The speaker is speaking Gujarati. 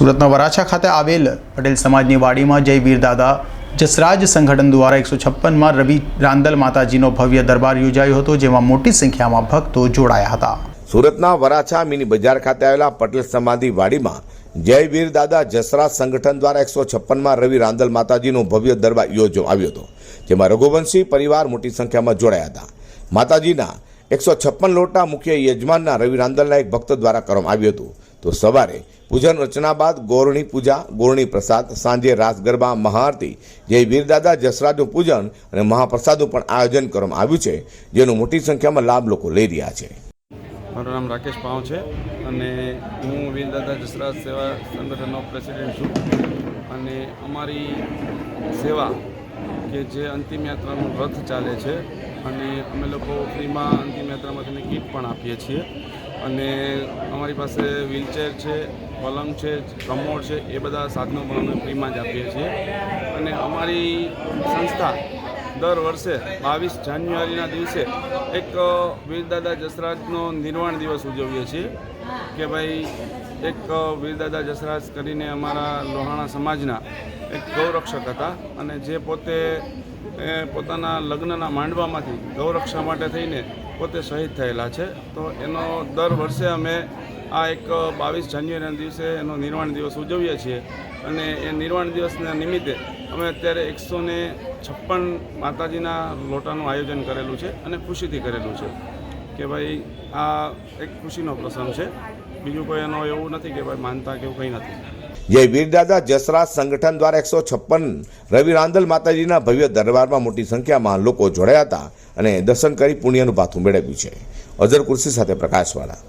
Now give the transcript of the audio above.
સુરતના વરાછા ખાતે આવેલ પટેલ સમાજની વાડીમાં જય વીર દાદા જસરાજ સંગઠન દ્વારા એકસો છપ્પનમાં રવિ રાંદલ માતાજીનો ભવ્ય દરબાર યોજાયો હતો, જેમાં મોટી સંખ્યામાં ભક્તો જોડાયા હતા. સુરતના વરાછા મિની બજાર ખાતે આવેલા પટેલ સમાધિ વાડીમાં જય વીર દાદા જસરાજ સંગઠન દ્વારા એકસો છપ્પનમાં રવિ રાંદલ માતાજીનો ભવ્ય દરબાર યોજવા આવ્યો હતો, જેમાં રઘુવંશી પરિવાર મોટી સંખ્યામાં જોડાયા હતા. માતાજીના એકસો છપ્પન લોટના મુખ્ય યજમાનના રવિ રાંદલના એક ભક્ત દ્વારા કરવામાં આવ્યું હતું. તો સવારે પૂજન રચના બાદ ગોરણી પૂજા, ગોરણી પ્રસાદ, સાંજે રાસ ગરબા, મહાઆરતી, જે વીરદાદા જસરાજનું પૂજન અને મહાપ્રસાદનું પણ આયોજન કરવામાં આવ્યું છે, જેનો મોટી સંખ્યામાં લાભ લોકો લઈ રહ્યા છે. મારું નામ રાકેશ પાઉ છે અને હું વીરદાદા જસરાજ સેવા સંગઠનનો પ્રેસિડેન્ટ છું. અને અમારી સેવા કે જે અંતિમ યાત્રાનું રથ ચાલે છે અને અમે લોકો ફ્રીમાં અંતિમ યાત્રામાં કીટ પણ આપીએ છીએ. અને અમારી પાસે વ્હીલચેર છે, પલંગ છે, કમોડ છે, એ બધા સાધનો પણ અમે ફ્રીમાં જ આપીએ છીએ. અને અમારી સંસ્થા દર વર્ષે બાવીસ જાન્યુઆરીના દિવસે એક વીરદાદા જસરાજનો નિર્વાણ દિવસ ઉજવીએ છીએ કે ભાઈ એક વીરદાદા જસરાજ કરીને અમારા લોહાણા સમાજના એક ગૌરક્ષક હતા અને જે પોતે પોતાના લગ્નના માંડવામાંથી ગૌરક્ષા માટે થઈને પોતે શહીદ થયેલા છે. તો એનો દર વર્ષે અમે આ એક બાવીસ જાન્યુઆરીના દિવસે એનો નિર્વાણ દિવસ ઉજવીએ છીએ. અને એ નિર્વાણ દિવસના નિમિત્તે અમે અત્યારે એકસો ને છપ્પન માતાજીના લોટાનું આયોજન કરેલું છે અને ખુશીથી કરેલું છે કે ભાઈ આ એક ખુશીનો પ્રસંગ છે. બીજું કોઈ એનો એવું નથી કે ભાઈ માનતા કે એવું કંઈ નથી. જય વીરદાદા જસરાજ સંગઠન દ્વારા એકસો છપ્પન રવિ રાંદલ માતાજીના ભવ્ય દરબારમાં મોટી સંખ્યામાં લોકો જોડાયા હતા અને દર્શન કરી પુણ્યનું પાથું મેળવ્યું છે. અઝર કુર્સી સાથે પ્રકાશવાળા